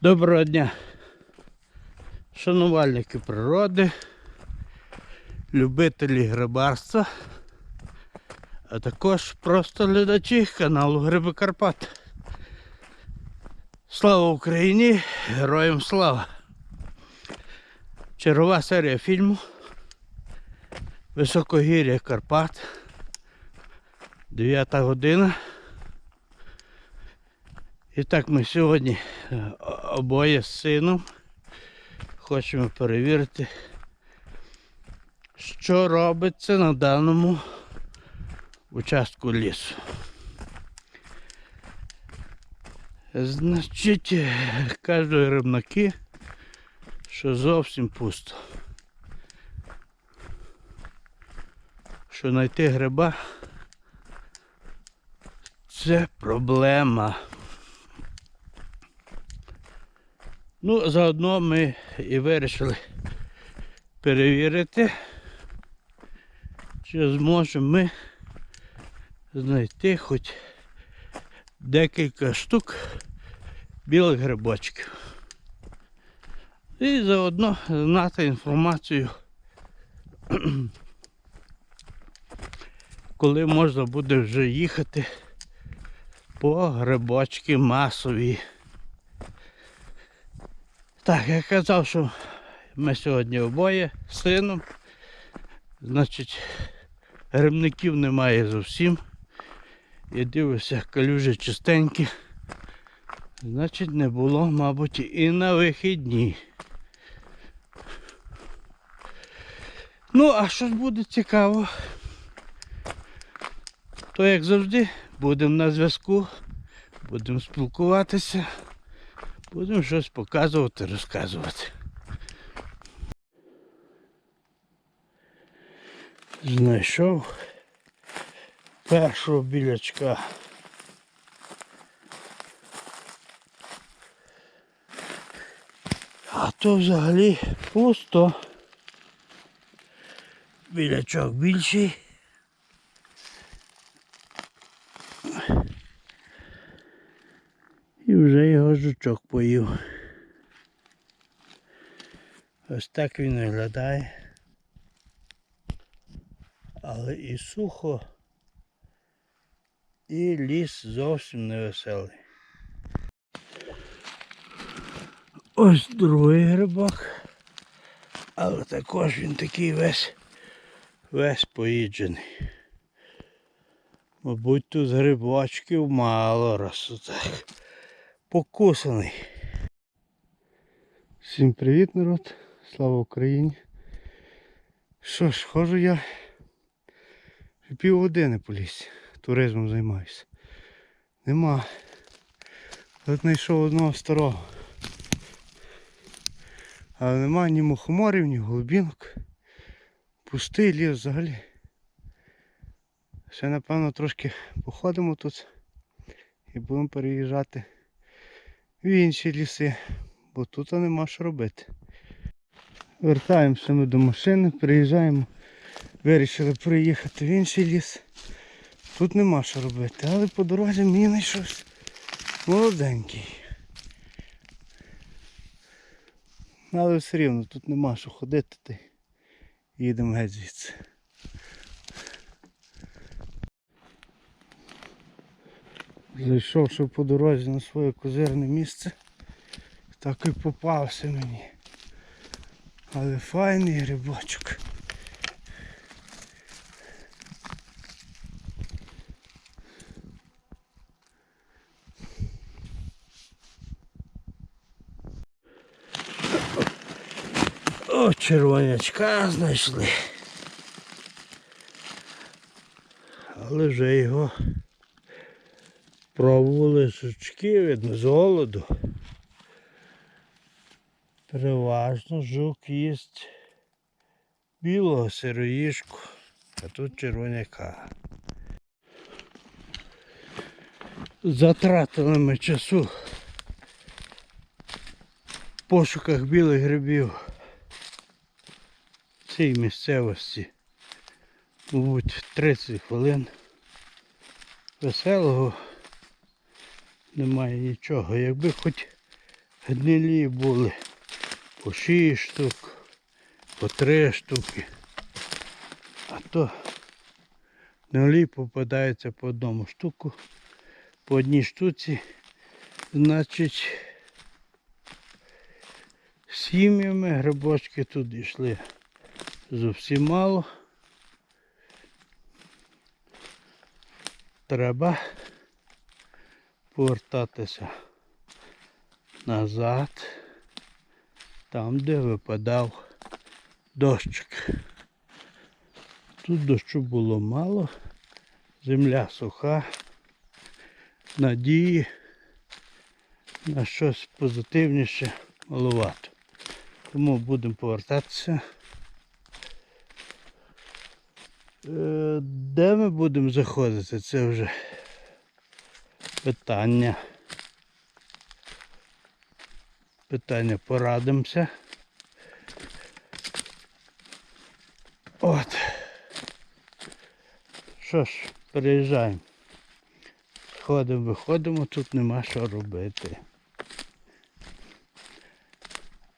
Доброго дня, шанувальники природи, любителі грибарства, а також просто глядачі каналу Гриби Карпат. Слава Україні! Героям слава! Чергова серія фільму Високогір'я Карпат. 9 година. І так ми сьогодні е, обоє з сином хочемо перевірити, що робиться на даному участку лісу. Значить, е, кажуть рибнаки, що зовсім пусто. Що знайти гриба це проблема. Ну, заодно ми і вирішили перевірити, чи зможемо ми знайти хоч декілька штук білих грибочків. І заодно знати інформацію, коли можна буде вже їхати по грибочки масові. Так, я казав, що ми сьогодні обоє з сином. Значить, грибників немає зовсім. Я дивився, калюжі чистенькі. Значить, не було, мабуть, і на вихідні. Ну, а що ж буде цікаво, то як завжди, будемо на зв'язку, будемо спілкуватися. Будемо щось показувати, розказувати. Знайшов першого білячка. А то взагалі пусто. Білячок більший. Вже його жучок поїв. Ось так він виглядає. Але і сухо, і ліс зовсім не веселий. Ось другий грибок. Але також він такий весь весь поїджений. Мабуть, тут грибочків мало раз отак покусаний. Всім привіт, народ! Слава Україні! Що ж, ходжу я вже півгодини по лісі, туризмом займаюся. Нема. От знайшов одного старого. Але нема ні мухоморів, ні голубінок. Пустий ліс взагалі. Ще напевно трошки походимо тут і будемо переїжджати в інші ліси, бо тут нема що робити. Вертаємося ми до машини, приїжджаємо, вирішили приїхати в інший ліс. Тут нема що робити, але по дорозі мені знайшовся молоденький. Але все рівно тут нема що ходити, їдемо геть звідси. Зайшовши по дорозі на своє козирне місце, так і попався мені. Але файний грибочок. О, червонячка знайшли. Але вже його пробували жучки, видно, з голоду. Переважно жук їсть білого сироїшку, а тут червоняка. Затратили ми часу в пошуках білих грибів в цій місцевості. Мабуть, 30 хвилин. Веселого немає нічого. Якби хоч Гнилі були по 6 штук, по 3 штуки. А то гнилі попадаються по одному штуку, по одній штуці. Значить, сім'ями грибочки тут йшли зовсім мало. Треба повертатися назад, там, де випадав дощик. Тут дощу було мало, земля суха, надії на щось позитивніше маловато. Тому будемо повертатися. Е, Де ми будемо заходити? Це вже питання. Питання порадимося. От. Що ж, переїжджаємо. Ходимо, виходимо, тут нема що робити.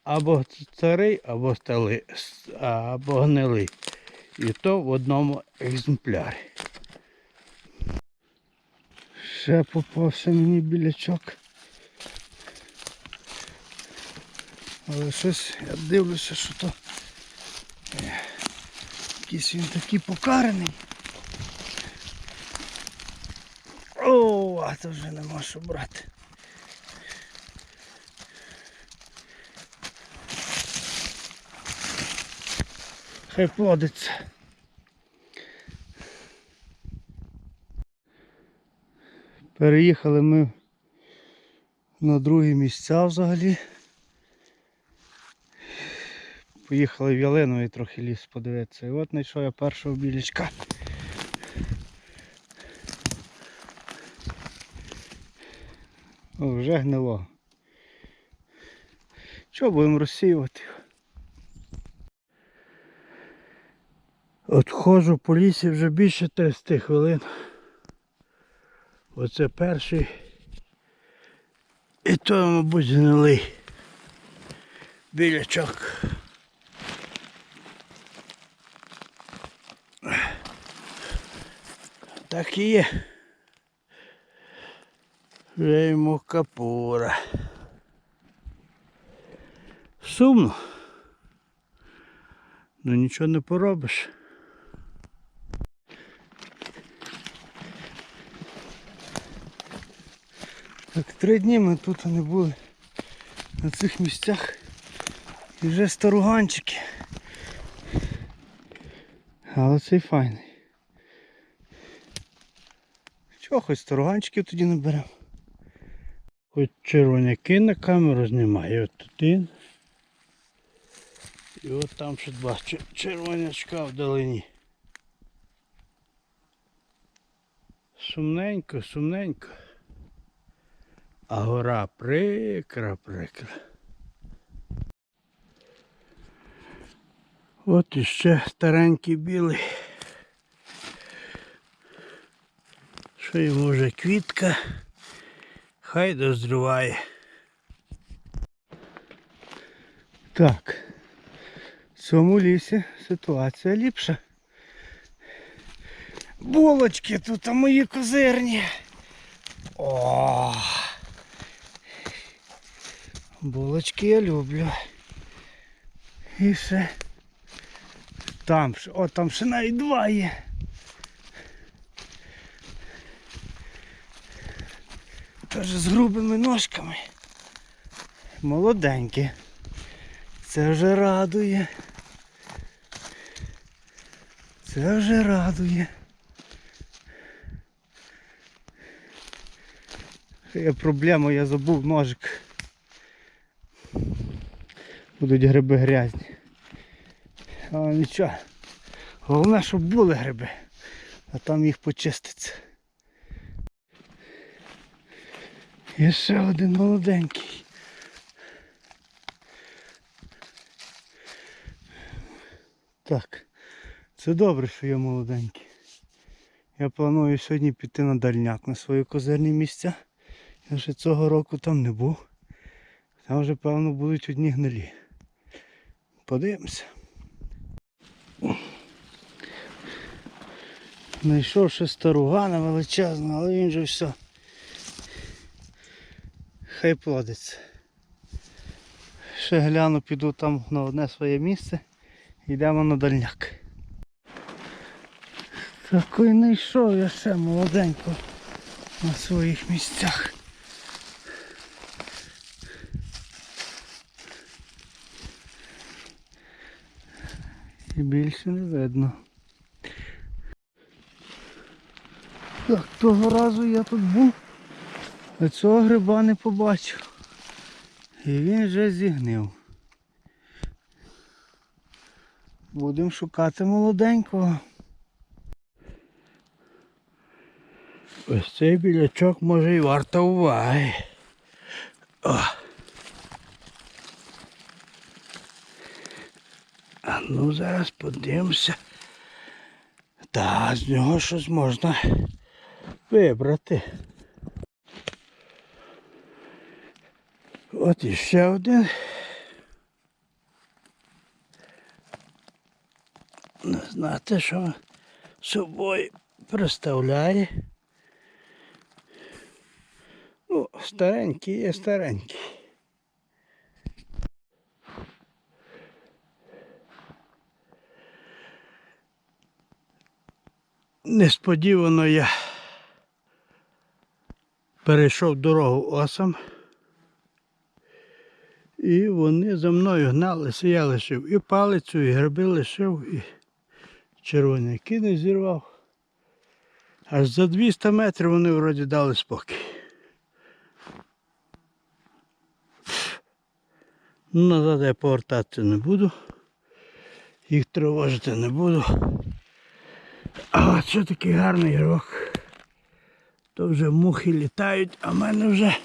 Або старий, або стали, або гнилий. І то в одному екземплярі. Ще попався мені білячок. Але щось я дивлюся, що то е, якийсь він такий покараний. О, а то вже нема що брати. Хай плодиться. Переїхали ми на другі місця взагалі. Поїхали в Ялиновий трохи ліс подивитися. І от знайшов я першого білячка. О, вже гнило. Чого будемо розсіювати? От ходжу по лісі вже більше 30 хвилин. Оце перший. І то, мабуть, гнилий білячок. Так і є. Вже йому капура. Сумно. Ну нічого не поробиш. Так, три дні ми тут не були на цих місцях. І вже старуганчики. Але цей файний. Чого хоч старуганчиків тоді не беремо? Хоч червоняки на камеру знімаю. От тут він. І от там ще два чер- червонячка вдалині. Сумненько, сумненько. А гора прикра, прикра. От іще старенький білий. Що йому вже квітка, хай дозріває. Так, в цьому лісі ситуація ліпша. Булочки тут, а мої козирні. О! Булочки я люблю. І все. Там ще, о, там ще навіть два є. Теж з грубими ножками. Молоденькі. Це вже радує. Це вже радує. Є проблема, я забув ножик. Будуть гриби грязні. Але нічого. Головне, щоб були гриби, а там їх почиститься. Є ще один молоденький. Так, це добре, що я молоденький. Я планую сьогодні піти на дальняк на свої козирні місця. Я ще цього року там не був. Там вже, певно, будуть одні гнилі. Подивимося. Знайшов ще старугана величезного, але він же все. Хай плодиться. Ще гляну, піду там на одне своє місце. Йдемо на дальняк. Такий знайшов я ще молоденько на своїх місцях. І більше не видно. Так, того разу я тут був, а цього гриба не побачив. І він вже зігнив. Будемо шукати молоденького. Ось цей білячок може і варто уваги. О. ну зараз подивимося. Та з нього щось можна вибрати. От іще один. Не знати, що собою представляє. Ну, старенький є старенький. Несподівано я перейшов дорогу осам. І вони за мною гналися, я лишив і палицю, і гриби лишив, і червоняки не зірвав. Аж за 200 метрів вони вроді дали спокій. Назад я повертатися не буду. Їх тривожити не буду. А що такий гарний грок. То вже мухи літають, а в мене вже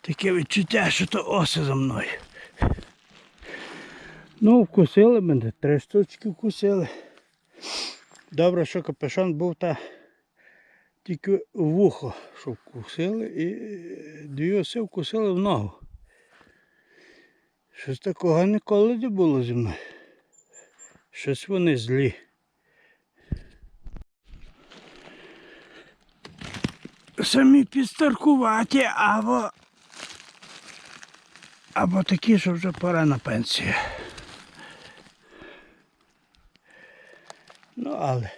таке відчуття, що то оси за мною. Ну, вкусили мене, три штучки вкусили. Добре, що капюшон був та тільки вухо, що вкусили, і дві оси вкусили в ногу. Щось такого ніколи не було зі мною. Щось вони злі. Самі підстаркуваті, або. Або такі, що вже пора на пенсію. Ну, але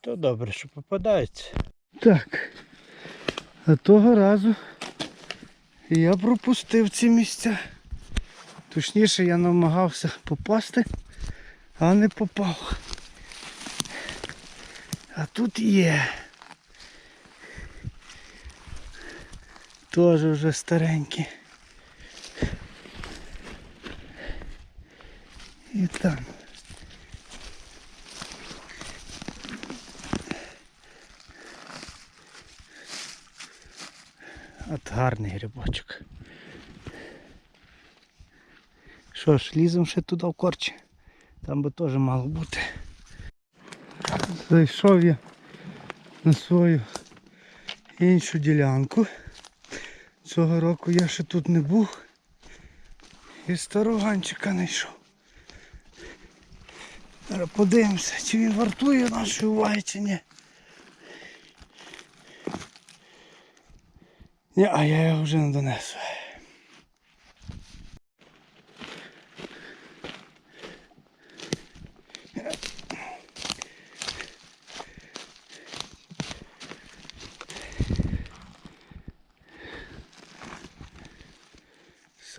то добре, що попадається. Так. А того разу я пропустив ці місця. Точніше я намагався попасти, а не попав. А тут є. Теж вже старенькі. І там. От гарний грибочок. Що ж, ліземо ще туди в корчі. Там би теж мало бути. Зайшов я на свою іншу ділянку. Цього року я ще тут не був. І староганчика знайшов. Зараз подивимося, чи він вартує нашої уваги, чи ні. Ні, а я його вже не донесу.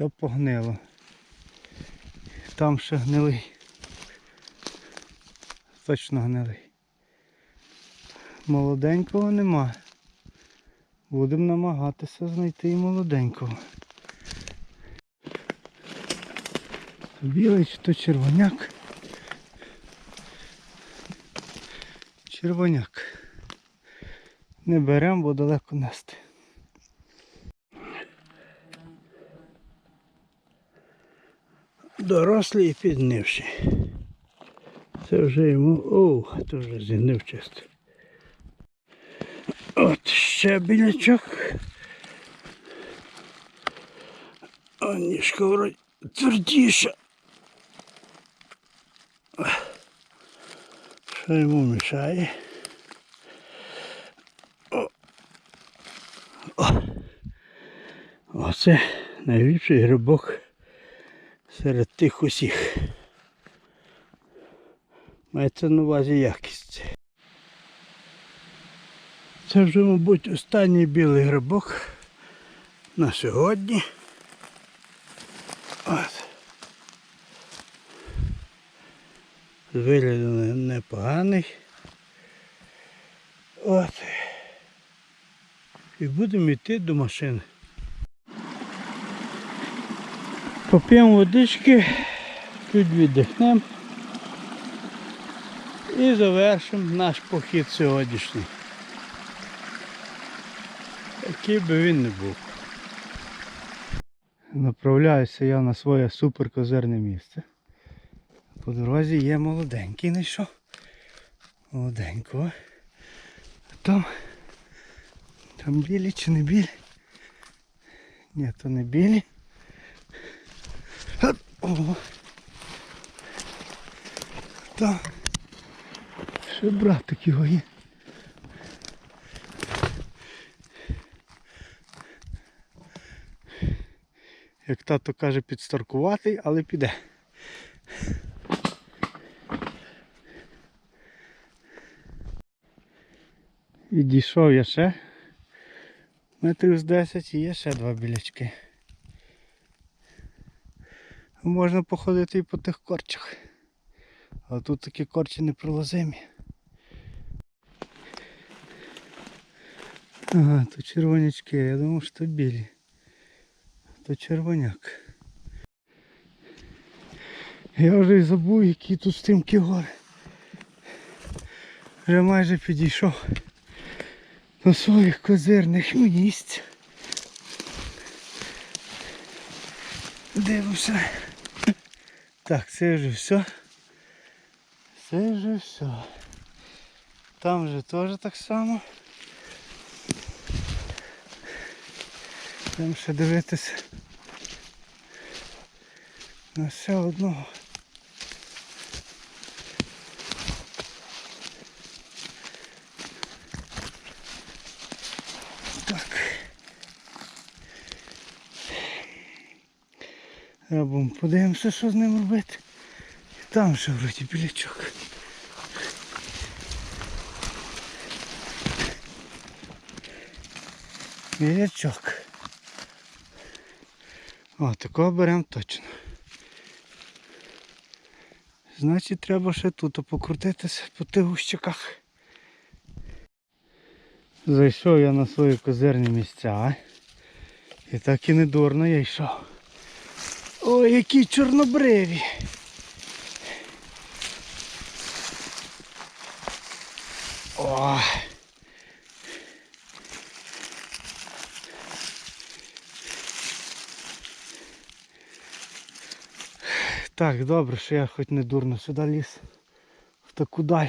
Все погнило. Там ще гнилий. Точно гнилий. Молоденького нема. Будемо намагатися знайти і молоденького. Білий чи то червоняк. Червоняк. Не беремо, бо далеко нести. Дорослий і піднивший. Це вже йому... О, це вже зігнив. От ще білячок. А ніжка вроді твердіша. Що йому мішає? О. О. Оце найліпший грибок серед тих усіх. Мається на увазі якість. Це вже, мабуть, останній білий грибок на сьогодні. От. Не- непоганий. От. І будемо йти до машини. Поп'ємо водички, чуть віддихнемо і завершимо наш похід сьогоднішній. Який би він не був. Направляюся я на своє суперкозирне місце. По дорозі є молоденький знайшов. Молоденького. А там. Там білі чи не білі? Ні, то не білі. Га- О. Там. Ще братик його є. Як тато каже, підстаркуватий, але піде. Відійшов я ще метрів з 10 і є ще два білячки. Можна походити і по тих корчах. Але тут такі корчі непролазимі. Ага, то червонячки, я думав, що білі. То червоняк. Я вже й забув, які тут стрімкі гори. Вже майже підійшов до своїх козирних місць. Дивимося. Так, це вже все. Це вже все. Там вже теж так само. Будемо ще дивитися на ще одного. Робимо, подивимося, що з ним робити. Там ще вроді білячок. Білячок. О, такого беремо точно. Значить треба ще тут покрутитися по тих гущиках. Зайшов я на свої козирні місця. І так і не дурно я йшов. Ой, які чорнобриві. О. Так, добре, що я хоч не дурно сюди ліз. В таку даль.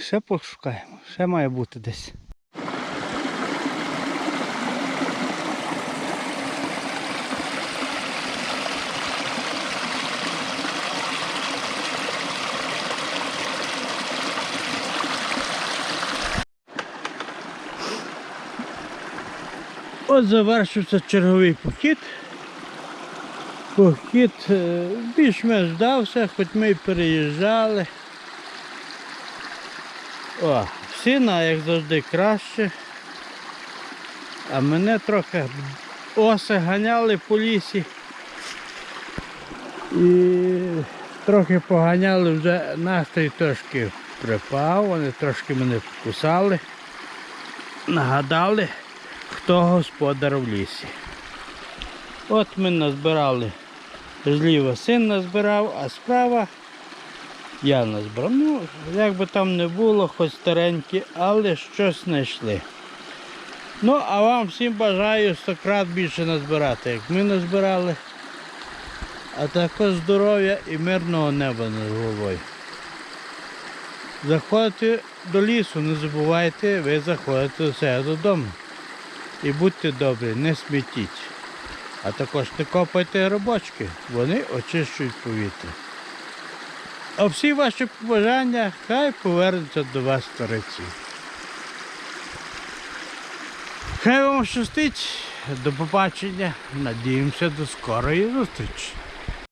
Ще пошукаємо, ще має бути десь. От завершився черговий похід. Похід е, більш-менш вдався, хоч ми й переїжджали. О, сина, як завжди, краще. А мене трохи оси ганяли по лісі. І трохи поганяли вже настрій трошки припав, вони трошки мене покусали, нагадали, хто господар в лісі. От ми назбирали, зліва син назбирав, а справа я назбирав. Ну, як би там не було, хоч старенькі, але щось знайшли. Ну, а вам всім бажаю 100 крат більше назбирати, як ми назбирали. А також здоров'я і мирного неба над головою. Заходите до лісу, не забувайте, ви заходите до себе додому. І будьте добрі, не смітіть. А також не копайте робочки, вони очищують повітря. А всі ваші побажання хай повернуться до вас стариці. Хай вам щастить. До побачення. Надіємося до скорої зустрічі.